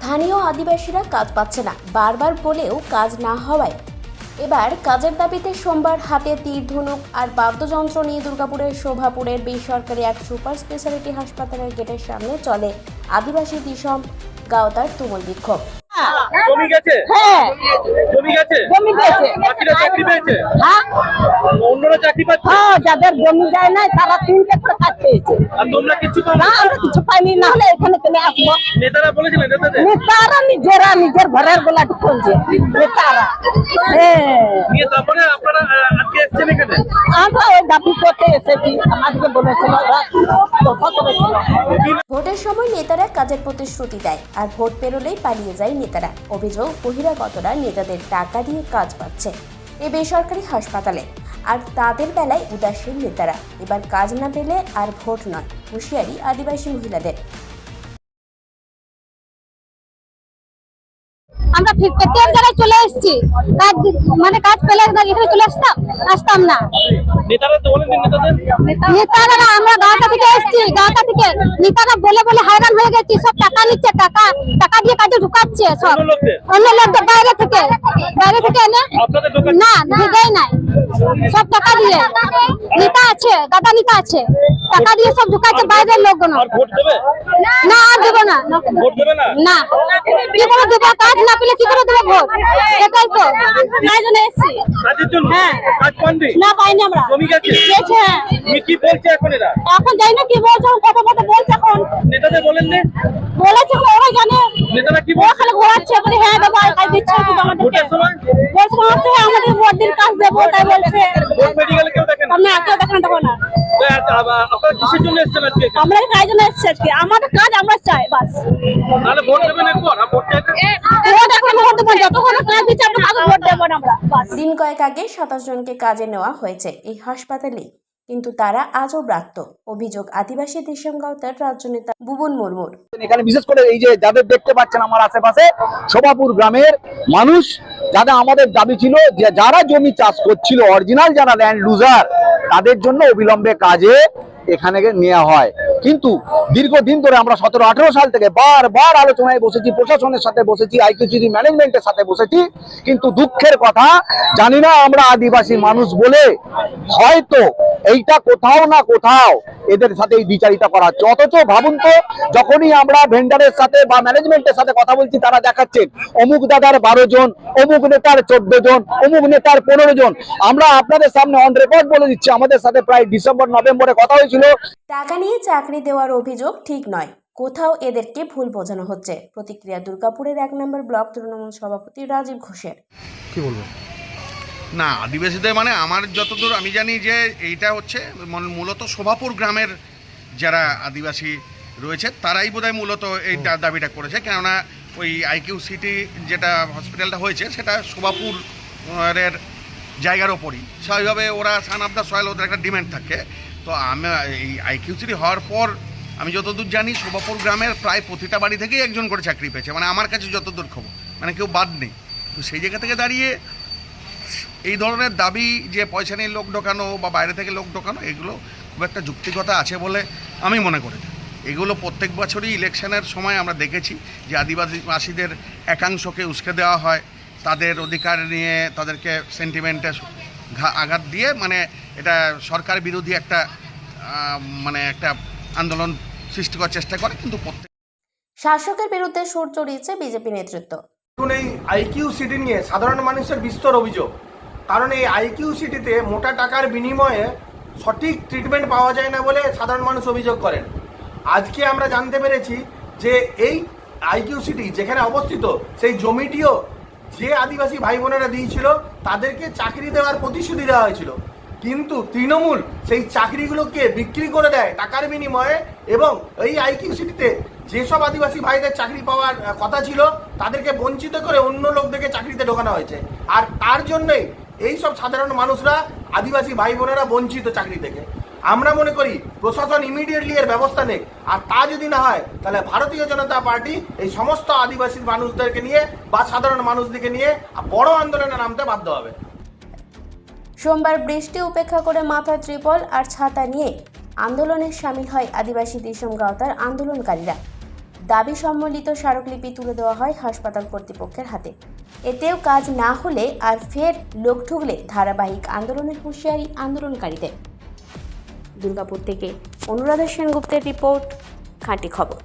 স্থানীয় আদিবাসীরা কাজ পাচ্ছে না। বারবার বলেও কাজ না হওয়ায়। এবার কাজের দাবিতে সোমবার হাতে তীর ধনুক আর বাদ্যযন্ত্র নিয়ে দুর্গাপুরের শোভাপুরের বেসরকারি এক সুপার স্পেশালিটি হাসপাতালের গেটের সামনে চলে আদিবাসী দিশম গাওতার তুমুল বিক্ষোভ। জমি গেছে? হ্যাঁ। জমি গেছে? জমি পেয়েছে বাকিরা চাকরি পেয়েছে? হ্যাঁ। অন্যরা চাকরি পাচ্ছে? হ্যাঁ যাদের জমি যায় না তারা তিনটে করে কাজ পেয়েছে। আর তোমরা কিছু পাও না? আমরা কিছু পাইনি না হলে এখানে চলে আসব। নেতারা বলেছিলেন নেতাদের? নেতারা নিজেরা নিজের ঘরের গোলা খুলছে নেতারা। হ্যাঁ। নিয়ে তারপরে আপনারা আজকে এসেছেন এখানে? আমরা ওই দাবি করতে এসেছি আমাদেরকে বলেছিল ওরা কথা করেছিল ভোটের সময় নেতারা কাজের প্রতিশ্রুতি দেয় আর ভোট পেরোলেই পালিয়ে যায় নেতারা। অভিযোগ বহিরাগতরা নেতাদের টাকা দিয়ে কাজ পাচ্ছে। এ বেসরকারি হাসপাতালে। আর তাদের বেলায় উদাসীন নেতারা। এবার কাজ না পেলে আর ভোট নয় হুঁশিয়ারি আদিবাসী মহিলাদের। আমরা প্রত্যেক জায়গায় চলে এসেছি। কাজ মানে কাজ পেলে না এখানে চলে আসতাম? আসতাম না। নেতারা তো বলেন নেতাদের নেতারা আমরা গাঁওটা থেকে গাঁওটা থেকে নেতারা বলে বলে হয়রান হয়ে গেছি সব টাকা নিচ্ছে টাকা টাকা দিয়ে কাজে ঢুকাচ্ছে সব। অন্য লোকদের? বাইরে থেকে। বাইরে থেকে এনে না দেয় নাই। সব টাকা দিয়ে। নেতা আছে দাদা নেতা আছে। টাকা দিয়ে সব ঢুকাচ্ছে বাইরের লোকগুলো। না আর না ভোট দেবে না না কি করে দেবো কাজ না পেলে কি করে দেবো ভোট এটাই তো তাই জন্য এসছি কাজের জন্য হ্যাঁ। কাজ পাননি না পাইনি আমরা জমি গেছে গেছে হ্যাঁ কি বলছে এখন এরা এখন যাই না কি বলছে কত কত বলছে এখন নেতাদের বলেন নে বলেছে ওরা জানে নেতারা কি বলছে খালি ঘোরাচ্ছে বলে হ্যাঁ দেবো কাজ দিচ্ছে শুধু আমাদেরকে ভোটের সময় বলছে হচ্ছে হ্যাঁ, আমাদের ভোট দিন কাজ দেবো তাই বলছে ভোট মেডিকেলে কেউ দেখেন না কেউ দেখানো না আচ্ছা, আমরা কাজ জন্য এসেছি আজকে আমাদের কাজ আমরা চাই বাস। তাহলে ভোট দেবেন এরপর ভোট চাইতে ভোট এখন ভোট দেবো যতক্ষণ কাজ দিচ্ছে আমরা কাউকে ভোট দেবো না আমরা? বাস। দিন কয়েক আগে সাতাশ জনকে কাজে নেওয়া হয়েছে এই হাসপাতালে কিন্তু তারা আজও ব্রাত্য অভিযোগ আদিবাসী দেশম গাওতার রাজ্য নেতা বুবন মুর্মুর। এখানে বিশেষ করে এই যে যাদের দেখতে পাচ্ছেন আমার আশেপাশে শোভাপুর গ্রামের মানুষ যাদের আমাদের দাবি ছিল যে যারা জমি চাষ করছিল অরিজিনাল যারা ল্যান্ড লুজার তাদের জন্য অবিলম্বে কাজে এখানে নেওয়া হয়। কিন্তু দীর্ঘদিন ধরে আমরা সতেরো, আঠেরো সাল থেকে বারবার আলোচনায় বসেছি, প্রশাসনের সাথে বসেছি, আইকিউসিডি ম্যানেজমেন্টের সাথে বসেছি। কিন্তু দুঃখের কথা, জানি না আমরা আদিবাসী মানুষ বলে হয়তো এইটা কোথাও না কোথাও এদের সাথে এই বিচারিতা করা হচ্ছে। অথচ ভাবুন তো যখনই আমরা ভেন্ডারের সাথে বা ম্যানেজমেন্টের সাথে কথা বলছি তারা দেখাচ্ছেন অমুক দাদার বারো জন অমুক নেতার চোদ্দ জন অমুক নেতার পনেরো জন। আমরা আপনাদের সামনে অন রেকর্ড বলে দিচ্ছি আমাদের সাথে প্রায় ডিসেম্বর নভেম্বরে কথা হয়েছিল। টাকা নিয়ে চাকরি দেওয়ার অভিযোগ ঠিক নয়। কোথাও এদেরকে ভুল বোঝানো হচ্ছে। প্রতিক্রিয়া দুর্গাপুরের এক নম্বর ব্লক তৃণমূল সভাপতি রাজীব ঘোষের। না আদিবাসীদের মানে আমার যতদূর আমি জানি যে এইটা হচ্ছে মূলত শোভাপুর গ্রামের যারা আদিবাসী রয়েছে তারাই বোধহয় মূলত এই দাবিটা করেছে। কেননা ওই আইকিউ সিটি যেটা হসপিটালটা হয়েছে সেটা শোভাপুর এর জায়গার ওপরই। স্বাভাবিকভাবে ওরা সান অফ দ্য সয়েল ওদের একটা ডিমান্ড থাকে। তো আমি এই আইকিউ সিটি হওয়ার পর আমি যতদূর জানি শোভাপুর গ্রামের প্রায় প্রতিটা বাড়ি থেকেই একজন করে চাকরি পেয়েছে। মানে আমার কাছে যতদূর খবর মানে কেউ বাদ নেই। তো সেই জায়গা থেকে দাঁড়িয়ে এই ধরনের দাবি যে পয়সা নিয়ে লোক ঢোকানো বা বাইরে থেকে লোক ঢোকানো এগুলো খুব একটা যুক্তিকতা আছে বলে আমি মনে করি না। এগুলো প্রত্যেক বছরই ইলেকশনের সময় আমরা দেখেছি যে আদিবাসীবাসীদের একাংশকে উস্কে দেওয়া হয় তাদের অধিকার নিয়ে তাদেরকে সেন্টিমেন্টে আঘাত দিয়ে মানে এটা সরকার বিরোধী একটা মানে একটা আন্দোলন সৃষ্টি করার চেষ্টা করে কিন্তু প্রত্যেক শাসকের বিরুদ্ধে সুর চড়িয়েছে বিজেপি নেতৃত্ব এই আইকিউ সিটি নিয়ে সাধারণ মানুষের বিস্তর অভিযোগ কারণ এই আইকিউ সিটিতে মোটা টাকার বিনিময়ে সঠিক ট্রিটমেন্ট পাওয়া যায় না বলে সাধারণ মানুষ অভিযোগ করেন। আজকে আমরা জানতে পেরেছি যে এই আইকিউ সিটি যেখানে অবস্থিত, সেই জমিটিও যে আদিবাসী ভাই বোনেরা দিয়েছিল, তাদেরকে চাকরি দেওয়ার প্রতিশ্রুতি দেওয়া হয়েছিল। কিন্তু তৃণমূল সেই চাকরিগুলোকে বিক্রি করে দেয় টাকার বিনিময়ে এবং এই আইকিউ সিটিতে যেসব আদিবাসী ভাইদের চাকরি পাওয়ার কথা ছিল, তাদেরকে বঞ্চিত করে অন্য লোকদেরকে চাকরিতে ঢোকানো হয়েছে। আর তার জন্যই এই সব সাধারণ মানুষরা আদিবাসী ভাই বোনেরা বঞ্চিত চাকরি থেকে। আমরা মনে করি, প্রশাসন ইমিডিয়েটলি এর ব্যবস্থা নেই আর তা যদি না হয়, তাহলে ভারতীয় জনতা পার্টি এই সমস্ত আদিবাসী মানুষদেরকে নিয়ে বা সাধারণ মানুষদেরকে নিয়ে বড় আন্দোলনে নামতে বাধ্য হবে। সোমবার বৃষ্টি উপেক্ষা করে মাথায় ত্রিপল আর ছাতা নিয়ে আন্দোলনে সামিল হয় আদিবাসী দিসম গাওতার আন্দোলনকারীরা। দাবি সম্বলিত স্মারকলিপি তুলে দেওয়া হয় হাসপাতাল কর্তৃপক্ষের হাতে। এতেও কাজ না হলে আর ফের লোক ঢুকলে ধারাবাহিক আন্দোলনের হুঁশিয়ারি আন্দোলনকারীদের। দুর্গাপুর থেকে অনুরাধা সেনগুপ্তের রিপোর্ট, খাঁটি খবর।